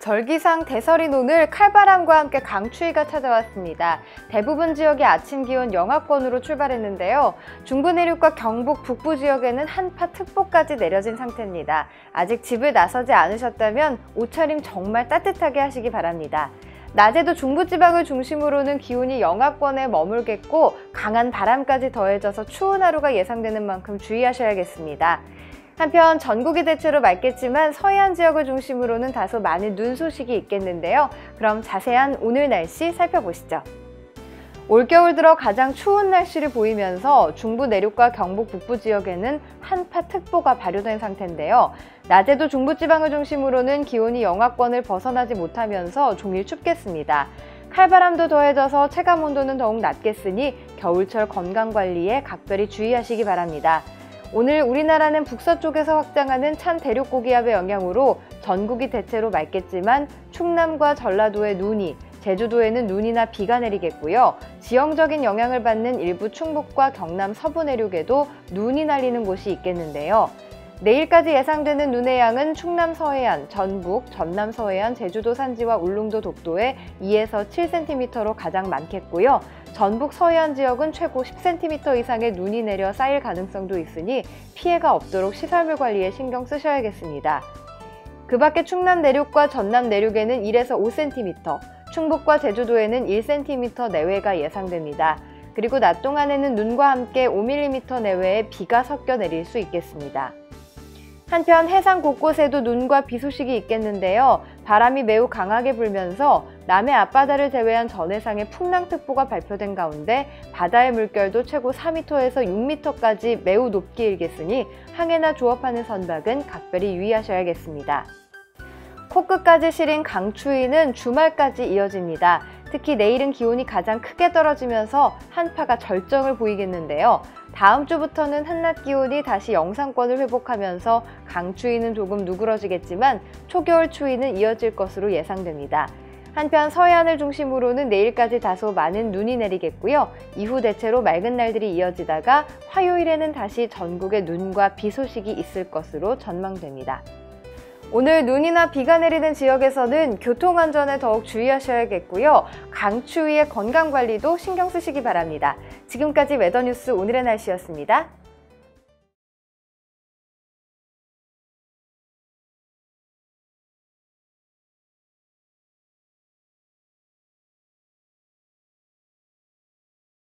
절기상 대설인 오늘 칼바람과 함께 강추위가 찾아왔습니다. 대부분 지역의 아침 기온 영하권으로 출발했는데요. 중부 내륙과 경북 북부 지역에는 한파 특보까지 내려진 상태입니다. 아직 집을 나서지 않으셨다면 옷차림 정말 따뜻하게 하시기 바랍니다. 낮에도 중부지방을 중심으로는 기온이 영하권에 머물겠고 강한 바람까지 더해져서 추운 하루가 예상되는 만큼 주의하셔야겠습니다. 한편 전국이 대체로 맑겠지만 서해안 지역을 중심으로는 다소 많은 눈 소식이 있겠는데요. 그럼 자세한 오늘 날씨 살펴보시죠. 올겨울 들어 가장 추운 날씨를 보이면서 중부 내륙과 경북 북부 지역에는 한파특보가 발효된 상태인데요. 낮에도 중부지방을 중심으로는 기온이 영하권을 벗어나지 못하면서 종일 춥겠습니다. 칼바람도 더해져서 체감 온도는 더욱 낮겠으니 겨울철 건강관리에 각별히 주의하시기 바랍니다. 오늘 우리나라는 북서쪽에서 확장하는 찬 대륙 고기압의 영향으로 전국이 대체로 맑겠지만 충남과 전라도에 눈이, 제주도에는 눈이나 비가 내리겠고요. 지형적인 영향을 받는 일부 충북과 경남 서부 내륙에도 눈이 날리는 곳이 있겠는데요. 내일까지 예상되는 눈의 양은 충남 서해안, 전북, 전남 서해안, 제주도 산지와 울릉도 독도에 2에서 7cm로 가장 많겠고요. 전북 서해안 지역은 최고 10cm 이상의 눈이 내려 쌓일 가능성도 있으니 피해가 없도록 시설물 관리에 신경 쓰셔야겠습니다. 그 밖에 충남 내륙과 전남 내륙에는 1에서 5cm, 충북과 제주도에는 1cm 내외가 예상됩니다. 그리고 낮 동안에는 눈과 함께 5mm 내외의 비가 섞여 내릴 수 있겠습니다. 한편 해상 곳곳에도 눈과 비 소식이 있겠는데요. 바람이 매우 강하게 불면서 남해 앞바다를 제외한 전 해상에 풍랑특보가 발표된 가운데 바다의 물결도 최고 4m에서 6m까지 매우 높게 일겠으니 항해나 조업하는 선박은 각별히 유의하셔야겠습니다. 코끝까지 시린 강추위는 주말까지 이어집니다. 특히 내일은 기온이 가장 크게 떨어지면서 한파가 절정을 보이겠는데요. 다음 주부터는 한낮 기온이 다시 영상권을 회복하면서 강추위는 조금 누그러지겠지만 초겨울 추위는 이어질 것으로 예상됩니다. 한편 서해안을 중심으로는 내일까지 다소 많은 눈이 내리겠고요. 이후 대체로 맑은 날들이 이어지다가 화요일에는 다시 전국에 눈과 비 소식이 있을 것으로 전망됩니다. 오늘 눈이나 비가 내리는 지역에서는 교통안전에 더욱 주의하셔야겠고요. 강추위의 건강관리도 신경 쓰시기 바랍니다. 지금까지 웨더뉴스 오늘의 날씨였습니다.